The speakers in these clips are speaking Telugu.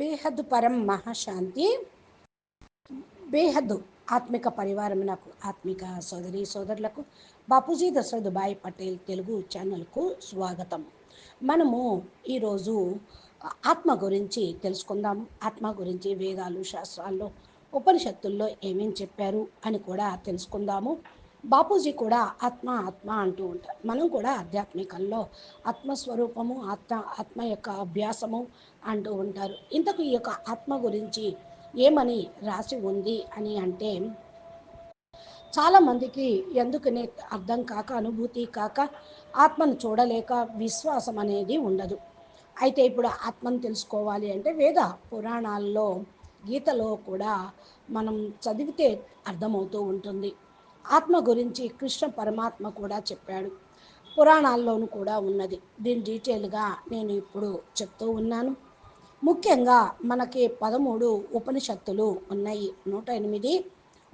బేహద్ పరం మహాశాంతి. బేహద్ ఆత్మిక పరివారమునకు ఆత్మిక సోదరి సోదరులకు బాపూజీ దశరథ్ భాయ్ పటేల్ తెలుగు ఛానల్కు స్వాగతం. మనము ఈరోజు ఆత్మ గురించి తెలుసుకుందాం. ఆత్మ గురించి వేదాలు శాస్త్రాల్లో ఉపనిషత్తుల్లో ఏమేం చెప్పారు అని కూడా తెలుసుకుందాము. బాపూజీ కూడా ఆత్మ ఆత్మ అంటూ ఉంటారు. మనం కూడా ఆధ్యాత్మికంలో ఆత్మస్వరూపము ఆత్మ ఆత్మ యొక్క అభ్యాసము అంటూ ఉంటారు. ఇంతకు ఈ యొక్క ఆత్మ గురించి ఏమని రాసి ఉంది అని అంటే చాలామందికి ఎందుకనే అర్థం కాక అనుభూతి కాక ఆత్మను చూడలేక విశ్వాసం అనేది ఉండదు. అయితే ఇప్పుడు ఆత్మను తెలుసుకోవాలి అంటే వేద పురాణాల్లో గీతలో కూడా మనం చదివితే అర్థమవుతూ ఉంటుంది. ఆత్మ గురించి కృష్ణ పరమాత్మ కూడా చెప్పాడు. పురాణాల్లోనూ కూడా ఉన్నది. దీని డీటెయిల్గా నేను ఇప్పుడు చెప్తూ ఉన్నాను. ముఖ్యంగా మనకి పదమూడు ఉపనిషత్తులు ఉన్నాయి. నూట ఎనిమిది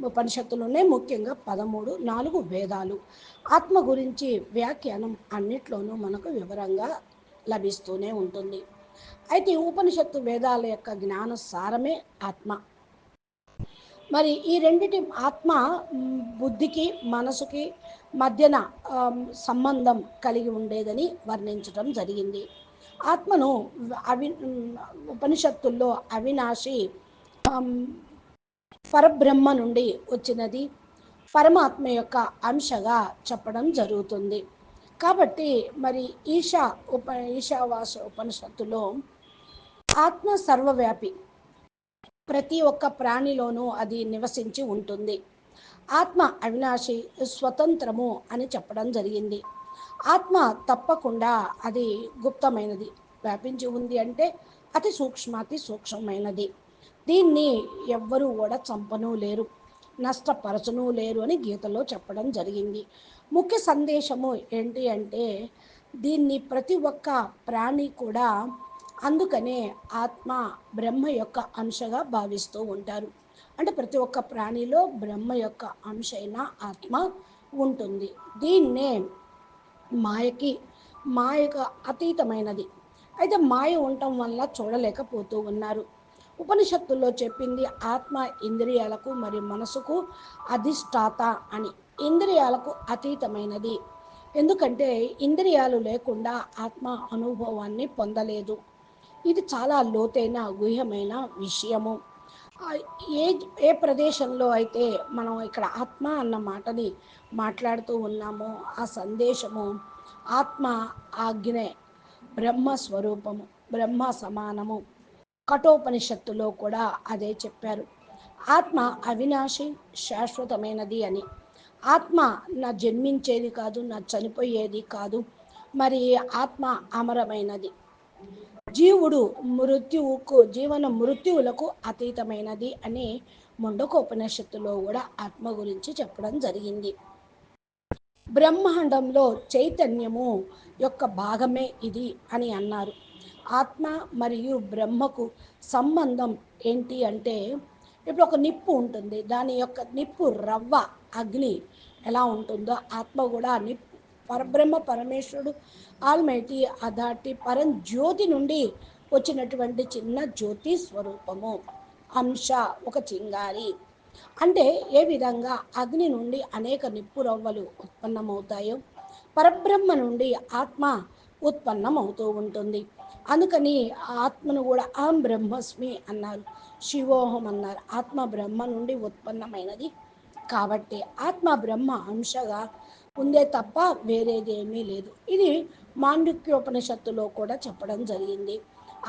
ఉపనిషత్తులు ఉన్నాయి. ముఖ్యంగా పదమూడు నాలుగు వేదాలు. ఆత్మ గురించి వ్యాఖ్యానం అన్నిట్లోనూ మనకు వివరంగా లభిస్తూనే ఉంటుంది. అయితే ఉపనిషత్తు వేదాల యొక్క జ్ఞాన సారమే ఆత్మ. మరి ఈ రెండిటి ఆత్మ బుద్ధికి మనసుకి మధ్యన సంబంధం కలిగి ఉండేదని వర్ణించడం జరిగింది. ఆత్మను అవి ఉపనిషత్తుల్లో అవినాశి పరబ్రహ్మ నుండి వచ్చినది పరమాత్మ యొక్క అంశగా చెప్పడం జరుగుతుంది. కాబట్టి మరి ఈశా ఉప ఈశావాస ఉపనిషత్తులో ఆత్మ సర్వవ్యాపి ప్రతి ఒక్క ప్రాణిలోనూ అది నివసించి ఉంటుంది. ఆత్మ అవినాశి స్వతంత్రము అని చెప్పడం జరిగింది. ఆత్మ తప్పకుండా అది గుప్తమైనది. వ్యాపించి ఉంది అంటే అతి సూక్ష్మాతి సూక్ష్మమైనది. దీన్ని ఎవ్వరూ కూడా చంపను లేరు. నష్టపరచను లేరు అని గీతలో చెప్పడం జరిగింది. ముఖ్య సందేశము ఏంటి అంటే దీన్ని ప్రతి ఒక్క ప్రాణి కూడా అందుకనే ఆత్మ బ్రహ్మ యొక్క అంశగా భావిస్తూ ఉంటారు. అంటే ప్రతి ఒక్క ప్రాణిలో బ్రహ్మ యొక్క అంశ ఆత్మ ఉంటుంది. దీన్నే మాయకి మాయకు అతీతమైనది. అయితే మాయ ఉండటం వల్ల చూడలేకపోతూ ఉన్నారు. ఉపనిషత్తుల్లో చెప్పింది ఆత్మ ఇంద్రియాలకు మరి మనసుకు అధిష్టాత అని. ఇంద్రియాలకు అతీతమైనది. ఎందుకంటే ఇంద్రియాలు లేకుండా ఆత్మ అనుభవాన్ని పొందలేదు. ఇది చాలా లోతైన గుహ్యమైన విషయము. ఏ ఏ ప్రదేశంలో అయితే మనం ఇక్కడ ఆత్మ అన్న మాటని మాట్లాడుతూ ఉన్నామో ఆ సందేశము ఆత్మ ఆజ్ఞే బ్రహ్మ స్వరూపము బ్రహ్మ సమానము. కఠోపనిషత్తులో కూడా అదే చెప్పారు. ఆత్మ అవినాశి శాశ్వతమైనది అని. ఆత్మ నా జన్మించేది కాదు నా చనిపోయేది కాదు మరి ఆత్మ అమరమైనది. జీవుడు మృత్యువుకు జీవన మృత్యువులకు అతీతమైనది అని ముండకోపనిషత్తులో కూడా ఆత్మ గురించి చెప్పడం జరిగింది. బ్రహ్మాండంలో చైతన్యము యొక్క భాగమే ఇది అని అన్నారు. ఆత్మ మరియు బ్రహ్మకు సంబంధం ఏంటి అంటే ఇప్పుడు ఒక నిప్పు ఉంటుంది. దాని యొక్క నిప్పు రవ్వ అగ్ని ఎలా ఉంటుందో ఆత్మ కూడా నిప్పు పరబ్రహ్మ పరమేశ్వరుడు ఆల్మైటీ అదాటి పరం జ్యోతి నుండి వచ్చినటువంటి చిన్న జ్యోతి స్వరూపము. అంశ ఒక చింగారి. అంటే ఏ విధంగా అగ్ని నుండి అనేక నిప్పు రవ్వలు ఉత్పన్నమవుతాయో పరబ్రహ్మ నుండి ఆత్మ ఉత్పన్నమవుతూ ఉంటుంది. అందుకని ఆత్మను కూడా అహం బ్రహ్మస్మి అన్నారు. శివోహం అన్నారు. ఆత్మ బ్రహ్మ నుండి ఉత్పన్నమైనది. కాబట్టి ఆత్మ బ్రహ్మ అంశగా ఉందే తప్ప వేరేది ఏమీ లేదు. ఇది మాండుక్యోపనిషత్తులో కూడా చెప్పడం జరిగింది.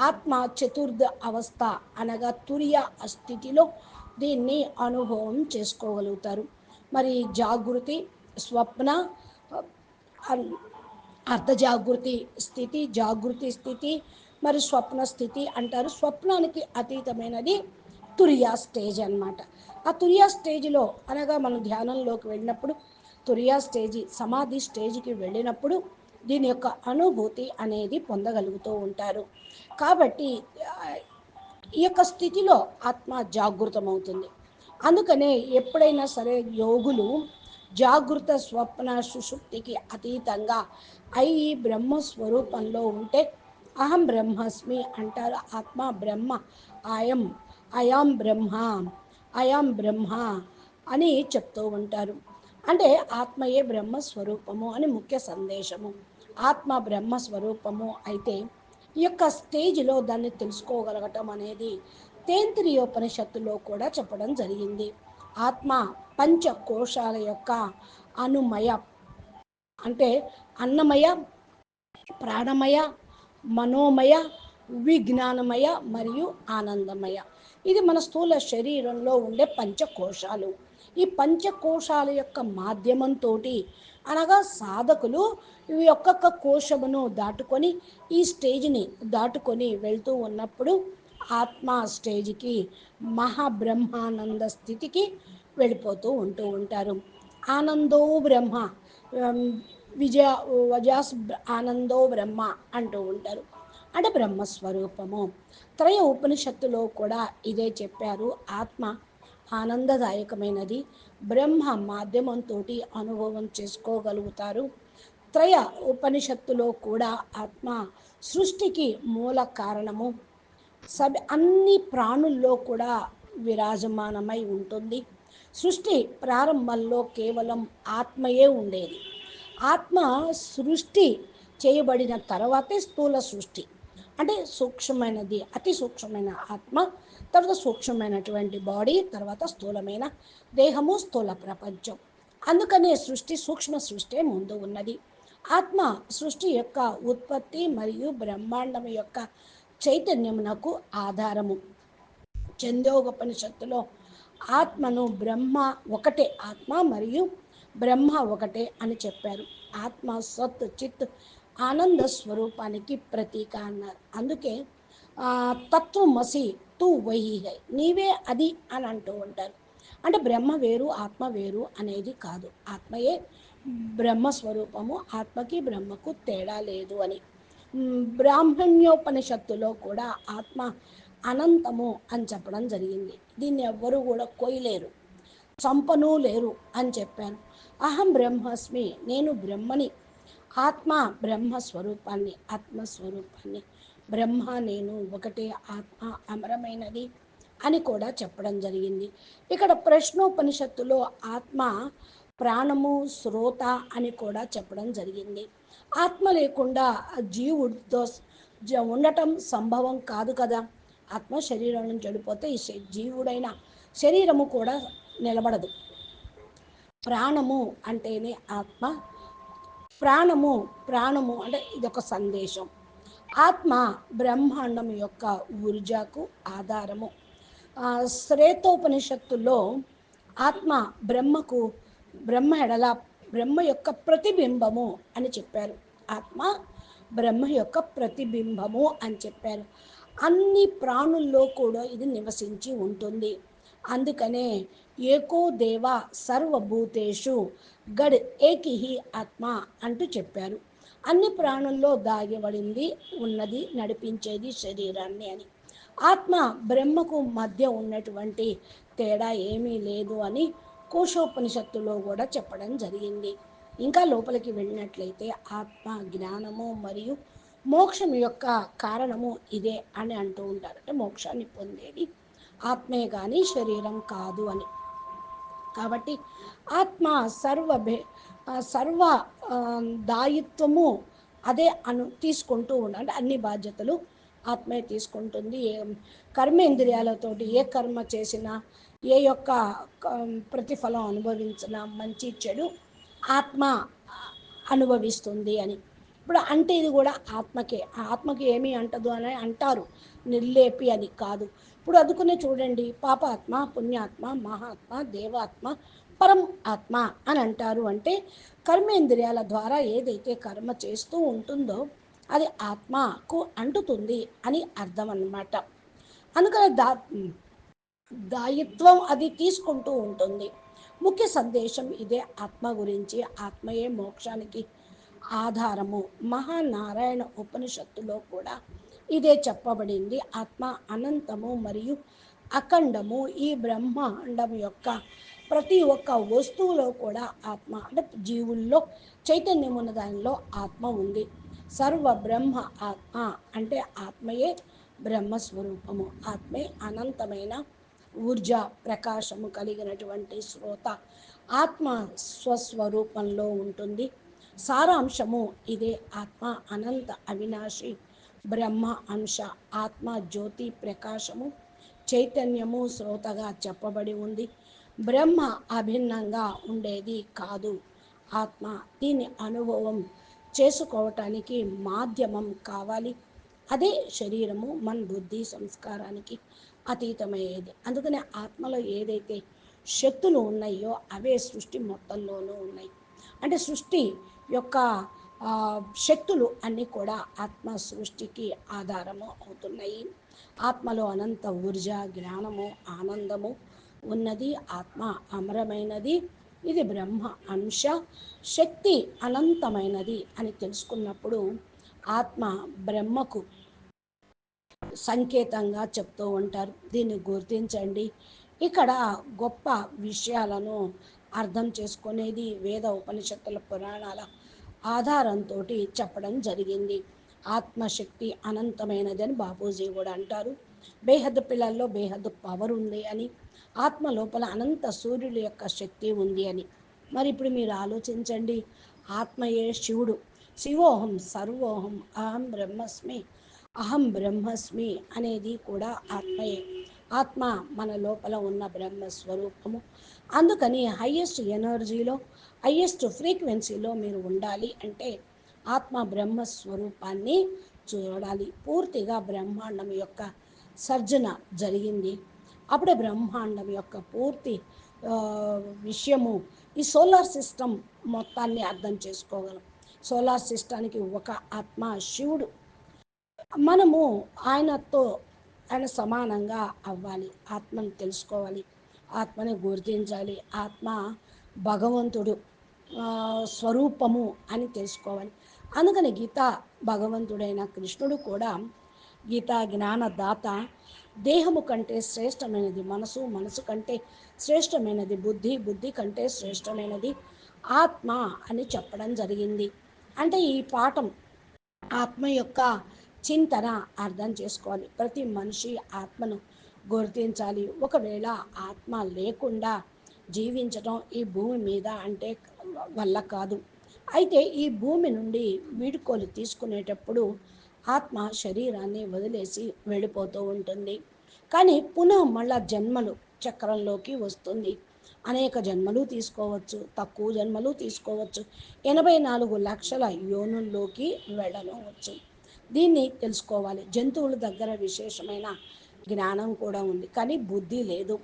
ఆత్మ చతుర్థ అవస్థ అనగా తురియ స్థితిలో దీన్ని అనుభవం చేసుకోగలుగుతారు. మరి జాగృతి స్వప్న అర్ధజాగృతి స్థితి జాగృతి స్థితి మరి స్వప్న స్థితి అంటారు. స్వప్నానికి అతీతమైనది తురియా స్టేజ్ అనమాట ఆ తురియా స్టేజ్లో అనగా మనం ధ్యానంలోకి వెళ్ళినప్పుడు తురియా స్టేజీ సమాధి స్టేజ్కి వెళ్ళినప్పుడు దీని యొక్క అనుభూతి అనేది పొందగలుగుతూ ఉంటారు. కాబట్టి ఈ యొక్క స్థితిలో ఆత్మ జాగృతమవుతుంది. అందుకనే ఎప్పుడైనా సరే యోగులు జాగృత స్వప్న సుషుప్తికి అతీతంగా అయి బ్రహ్మ స్వరూపంలో ఉంటే అహం బ్రహ్మస్మి అంటారు. ఆత్మ బ్రహ్మ అయం అయాం బ్రహ్మ అయాం బ్రహ్మ అని చెప్తూ ఉంటారు. అంటే ఆత్మయే బ్రహ్మ స్వరూపము అని ముఖ్య సందేశము. ఆత్మ బ్రహ్మ స్వరూపము అయితే ఈ యొక్క స్టేజ్లో దాన్ని తెలుసుకోగలగటం అనేది తేంద్రియోపనిషత్తులో కూడా చెప్పడం జరిగింది. ఆత్మ పంచకోశాల యొక్క అనుమయ అంటే అన్నమయ ప్రాణమయ మనోమయ విజ్ఞానమయ మరియు ఆనందమయ. ఇది మన స్థూల శరీరంలో ఉండే పంచకోశాలు. ఈ పంచకోశాల యొక్క మాధ్యమంతో అనగా సాధకులు ఈ ఒక్కొక్క కోశమును దాటుకొని ఈ స్టేజ్ని దాటుకొని వెళ్తూ ఉన్నప్పుడు ఆత్మ స్టేజ్కి మహాబ్రహ్మానంద స్థితికి వెళ్ళిపోతూ ఉంటూ ఉంటారు. ఆనందో బ్రహ్మ విజయ వజాస్ బ్ర- ఆనందో బ్రహ్మ అంటూ ఉంటారు. అంటే బ్రహ్మస్వరూపము. త్రయ ఉపనిషత్తులో కూడా ఇదే చెప్పారు. ఆత్మ ఆనందదాయకమైనది. బ్రహ్మ మాధ్యమంతో అనుభవం చేసుకోగలుగుతారు. త్రయ ఉపనిషత్తులో కూడా ఆత్మ సృష్టికి మూల కారణము. సభ అన్ని ప్రాణుల్లో కూడా విరాజమానమై ఉంటుంది. సృష్టి ప్రారంభంలో కేవలం ఆత్మయే ఉండేది. ఆత్మ సృష్టి చేయబడిన తర్వాతే స్థూల సృష్టి. అంటే సూక్ష్మమైనది అతి సూక్ష్మమైన ఆత్మ తర్వాత సూక్ష్మమైనటువంటి బాడీ తర్వాత స్థూలమైన దేహము స్థూల ప్రపంచం. అందుకనే సృష్టి సూక్ష్మ సృష్టి ముందు ఉన్నది. ఆత్మ సృష్టి యొక్క ఉత్పత్తి మరియు బ్రహ్మాండం యొక్క చైతన్యమునకు ఆధారము. చందోగోపనిషత్తులో ఆత్మను బ్రహ్మ ఒకటే ఆత్మ మరియు బ్రహ్మ ఒకటే అని చెప్పారు. ఆత్మ సత్ చిత్ ఆనంద స్వరూపానికి ప్రతీక అన్నారు. అందుకే తత్వమసి తూ వహి హై నీవే అది అని అంటూ ఉంటారు. అంటే బ్రహ్మ వేరు ఆత్మ వేరు అనేది కాదు. ఆత్మయే బ్రహ్మ స్వరూపము ఆత్మకి బ్రహ్మకు తేడా లేదు అని. బ్రాహ్మణ్యోపనిషత్తులో కూడా ఆత్మ అనంతము అని చెప్పడం జరిగింది. దీన్ని ఎవ్వరూ కూడా కొయ్యలేరు చంపను లేరు అని చెప్పాను అహం బ్రహ్మస్మి నేను బ్రహ్మని ఆత్మ బ్రహ్మ స్వరూపాన్ని ఆత్మ స్వరూపాన్ని. బ్రహ్మ నేను ఒకటే ఆత్మ అమరమైనది అని కూడా చెప్పడం జరిగింది. ఇక్కడ ప్రశ్నోపనిషత్తులో ఆత్మ ప్రాణము శ్రోత అని కూడా చెప్పడం జరిగింది. ఆత్మ లేకుండా జీవుడితో ఉండటం సంభవం కాదు కదా. ఆత్మ శరీరం నుంచి వెళ్ళిపోతే ఈ జీవుడైన శరీరము కూడా నిలబడదు. ప్రాణము అంటేనే ఆత్మ ప్రాణము ప్రాణము అంటే ఇదొక సందేశం. ఆత్మ బ్రహ్మాండం యొక్క ఊర్జాకు ఆధారము. శ్రేతోపనిషత్తుల్లో ఆత్మ బ్రహ్మకు బ్రహ్మ ఎడల బ్రహ్మ యొక్క ప్రతిబింబము అని చెప్పారు. ఆత్మ బ్రహ్మ యొక్క ప్రతిబింబము అని చెప్పారు. అన్ని ప్రాణుల్లో కూడా ఇది నివసించి ఉంటుంది. అందుకనే ఏకో దేవ సర్వభూతేషు గడ్ ఏకిహి ఆత్మ అంటూ చెప్పారు. అన్ని ప్రాణుల్లో దాగిబడింది ఉన్నది నడిపించేది శరీరాన్ని అని. ఆత్మ బ్రహ్మకు మధ్య ఉన్నటువంటి తేడా ఏమీ లేదు అని కోశోపనిషత్తులో కూడా చెప్పడం జరిగింది. ఇంకా లోపలికి వెళ్ళినట్లయితే ఆత్మ జ్ఞానము మరియు మోక్షం యొక్క కారణము ఇదే అని అంటూ ఉంటారు. అంటే మోక్షాన్ని పొందేది ఆత్మే కానీ శరీరం కాదు అని. కాబట్టి ఆత్మ సర్వ సర్వ దాయిత్వము అదే అను తీసుకుంటూ ఉండాలి అంటే అన్ని బాధ్యతలు ఆత్మే తీసుకుంటుంది. ఏ కర్మేంద్రియాలతోటి ఏ కర్మ చేసినా ఏ యొక్క క- ప్రతిఫలం అనుభవించినా మంచి చెడు ఆత్మ అనుభవిస్తుంది అని. ఇప్పుడు అంటే ఇది కూడా ఆత్మకే. ఆత్మకి ఏమీ అంటదు అని అంటారు. నిర్లేపి అని కాదు. ఇప్పుడు అందుకునే చూడండి పాపాత్మ పుణ్యాత్మ మహాత్మ దేవాత్మ పరం ఆత్మ అని అంటారు. అంటే కర్మేంద్రియాల ద్వారా ఏదైతే కర్మ చేస్తూ ఉంటుందో అది ఆత్మకు అంటుతుంది అని అర్థం అన్నమాట. అందుకని దా దాయిత్వం అది తీసుకుంటూ ఉంటుంది. ముఖ్య సందేశం ఇదే. ఆత్మ గురించి ఆత్మయే మోక్షానికి ఆధారము. మహానారాయణ ఉపనిషత్తులో కూడా ఇదే చెప్పబడింది. ఆత్మ అనంతము మరియు అఖండము ఈ బ్రహ్మాండం యొక్క ప్రతి ఒక్క వస్తువులో కూడా ఆత్మ అంటే జీవుల్లో చైతన్యం ఉన్న దానిలో ఆత్మ ఉంది. సర్వ బ్రహ్మ ఆత్మ అంటే ఆత్మయే బ్రహ్మస్వరూపము. ఆత్మే అనంతమైన ఊర్జ ప్రకాశము కలిగినటువంటి శ్రోత ఆత్మ స్వస్వరూపంలో ఉంటుంది. సారాంశము ఇదే ఆత్మ అనంత అవినాశి బ్రహ్మ అంశ ఆత్మ జ్యోతి ప్రకాశము చైతన్యము శ్రోతగా చెప్పబడి ఉంది. బ్రహ్మ అభిన్నంగా ఉండేది కాదు. ఆత్మ దీని అనుభవం చేసుకోవటానికి మాధ్యమం కావాలి. అదే శరీరము మన బుద్ధి సంస్కారానికి అతీతమయ్యేది. అందుకనే ఆత్మలో ఏదైతే శక్తులు ఉన్నాయో అవే సృష్టి మొత్తంలోనూ ఉన్నాయి. అంటే సృష్టి యొక్క శక్తులు అన్నీ కూడా ఆత్మ సృష్టికి ఆధారము అవుతున్నాయి. ఆత్మలో అనంత ఊర్జ జ్ఞానము ఆనందము ఉన్నది. ఆత్మ అమరమైనది. ఇది బ్రహ్మ అంశ. శక్తి అనంతమైనది అని తెలుసుకున్నప్పుడు ఆత్మ బ్రహ్మకు సంకేతంగా చెప్తూ ఉంటారు. దీన్ని గుర్తించండి. ఇక్కడ గొప్ప విషయాలను అర్థం చేసుకునేది వేద ఉపనిషత్తుల పురాణాల ఆధారంతో చెప్పడం జరిగింది. ఆత్మశక్తి అనంతమైనదని బాపూజీ కూడా అంటారు. బేహద్ పిల్లల్లో బేహద్దు పవర్ ఉంది అని ఆత్మ లోపల అనంత సూర్యుడి యొక్క శక్తి ఉంది అని. మరి ఇప్పుడు మీరు ఆలోచించండి. ఆత్మయే శివుడు? శివోహం సర్వోహం అహం బ్రహ్మస్మి అహం బ్రహ్మస్మి అనేది కూడా ఆత్మయే. ఆత్మ మన లోపల ఉన్న బ్రహ్మస్వరూపము. అందుకని హయ్యెస్ట్ ఎనర్జీలో హయ్యెస్ట్ ఫ్రీక్వెన్సీలో మీరు ఉండాలి అంటే ఆత్మ బ్రహ్మస్వరూపాన్ని చూడాలి. పూర్తిగా బ్రహ్మాండం యొక్క సర్జన జరిగింది. అప్పుడే బ్రహ్మాండం యొక్క పూర్తి విషయము ఈ సోలార్ సిస్టమ్ మొత్తాన్ని అర్థం చేసుకోగలం. సోలార్ సిస్టానికి ఒక ఆత్మ శివుడు. మనము ఆయనతో ఆయన సమానంగా అవ్వాలి. ఆత్మను తెలుసుకోవాలి. ఆత్మని గుర్తించాలి. ఆత్మ భగవంతుడు స్వరూపము అని తెలుసుకోవాలి. అందుకని గీత భగవంతుడైన కృష్ణుడు కూడా గీత జ్ఞానదాత. దేహము కంటే శ్రేష్టమైనది మనసు మనసు కంటే శ్రేష్టమైనది బుద్ధి బుద్ధి కంటే శ్రేష్టమైనది ఆత్మ అని చెప్పడం జరిగింది. అంటే ఈ పాఠం ఆత్మ యొక్క చింతన అర్థం చేసుకోవాలి. ప్రతి మనిషి ఆత్మను గుర్తించాలి. ఒకవేళ ఆత్మ లేకుండా జీవించడం ఈ భూమి మీద అంటే వల్ల కాదు. అయితే ఈ భూమి నుండి వీడుకోలు తీసుకునేటప్పుడు ఆత్మ శరీరాన్ని వదిలేసి వెళ్ళిపోతూ ఉంటుంది. కానీ పునః మళ్ళా జన్మలు చక్రంలోకి వస్తుంది. అనేక జన్మలు తీసుకోవచ్చు తక్కువ జన్మలు తీసుకోవచ్చు. ఎనభై నాలుగు లక్షల యోనుల్లోకి వెళ్ళవచ్చు. దీన్ని తెలుసుకోవాలి. జంతువుల దగ్గర విశేషమైన జ్ఞానం కూడా ఉంది. కానీ బుద్ధి లేదు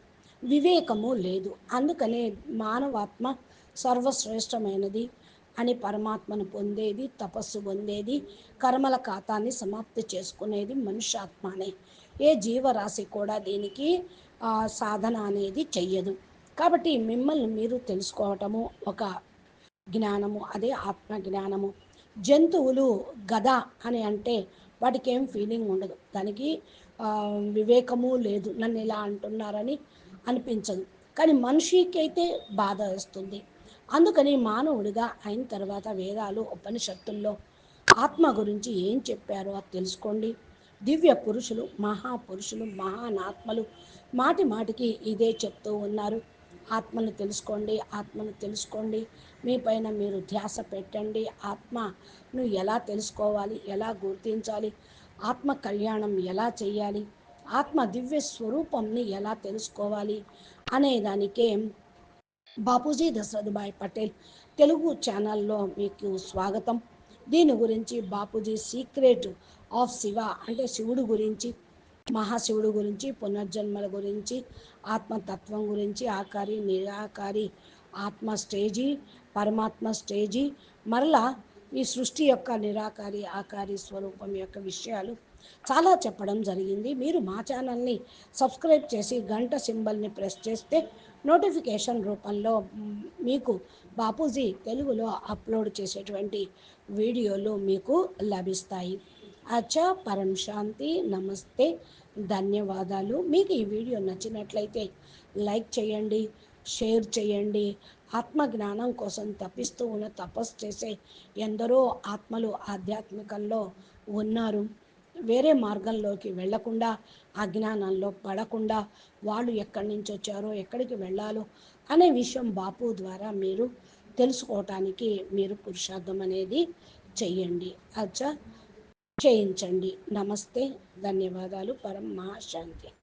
వివేకము లేదు. అందుకనే మానవాత్మ సర్వశ్రేష్టమైనది అని పరమాత్మను పొందేది తపస్సు పొందేది కర్మల ఖాతాన్ని సమాప్తి చేసుకునేది మనుష్యాత్మనే. ఏ జీవరాశి కూడా దీనికి సాధన అనేది చెయ్యదు. కాబట్టి మిమ్మల్ని మీరు తెలుసుకోవటము ఒక జ్ఞానము అదే ఆత్మ జ్ఞానము జంతువులు గద అని అంటే వాటికి ఏం ఫీలింగ్ ఉండదు. దానికి వివేకము లేదు. నన్ను ఇలా అంటున్నారని అనిపించదు. కానీ మనిషికి అయితే బాధ వస్తుంది. అందుకని మానవుడిగా అయిన తర్వాత వేదాలు ఉపనిషత్తుల్లో ఆత్మ గురించి ఏం చెప్పారో అది తెలుసుకోండి. దివ్య పురుషులు మహాపురుషులు మహానాత్మలు మాటి మాటికి ఇదే చెప్తూ ఉన్నారు. ఆత్మను తెలుసుకోండి ఆత్మను తెలుసుకోండి. మీ పైన మీరు ధ్యాస పెట్టండి. ఆత్మను ఎలా తెలుసుకోవాలి ఎలా గుర్తించాలి ఆత్మ కళ్యాణం ఎలా చేయాలి ఆత్మ దివ్య స్వరూపంని ఎలా తెలుసుకోవాలి అనేదానికే బాపూజీ దశరథభాయ్ పటేల్ తెలుగు ఛానల్లో మీకు స్వాగతం. దీని గురించి బాపూజీ సీక్రెట్ ఆఫ్ శివ అంటే శివుడు గురించి మహాశివుడు గురించి పునర్జన్మల గురించి ఆత్మతత్వం గురించి ఆకారి నిరాకారి ఆత్మ స్టేజీ పరమాత్మ స్టేజీ మరలా ఈ సృష్టి యొక్క నిరాకారి ఆకారి స్వరూపం యొక్క విషయాలు చాలా చెప్పడం జరిగింది. మీరు మా ఛానల్ని సబ్స్క్రైబ్ చేసి గంట సింబల్ని ప్రెస్ చేస్తే నోటిఫికేషన్ రూపంలో మీకు బాపూజీ తెలుగులో అప్లోడ్ చేసేటువంటి వీడియోలు మీకు లభిస్తాయి. అచ్చా పరం శాంతి. నమస్తే. ధన్యవాదాలు. మీకు ఈ వీడియో నచ్చినట్లయితే లైక్ చేయండి షేర్ చేయండి. ఆత్మజ్ఞానం కోసం తప్పిస్తూ ఉన్న తపస్సు చేసే ఎందరో ఆత్మలు ఆధ్యాత్మికంలో ఉన్నారు. వేరే మార్గంలోకి వెళ్ళకుండా అజ్ఞానంలో పడకుండా వాళ్ళు ఎక్కడి నుంచి వచ్చారో ఎక్కడికి వెళ్ళాలో అనే విషయం బాపు ద్వారా మీరు తెలుసుకోవటానికి మీరు పురుషార్థం అనేది చెయ్యండి అచ్చా! చేయించండి. నమస్తే. ధన్యవాదాలు. పరం మహాశాంతి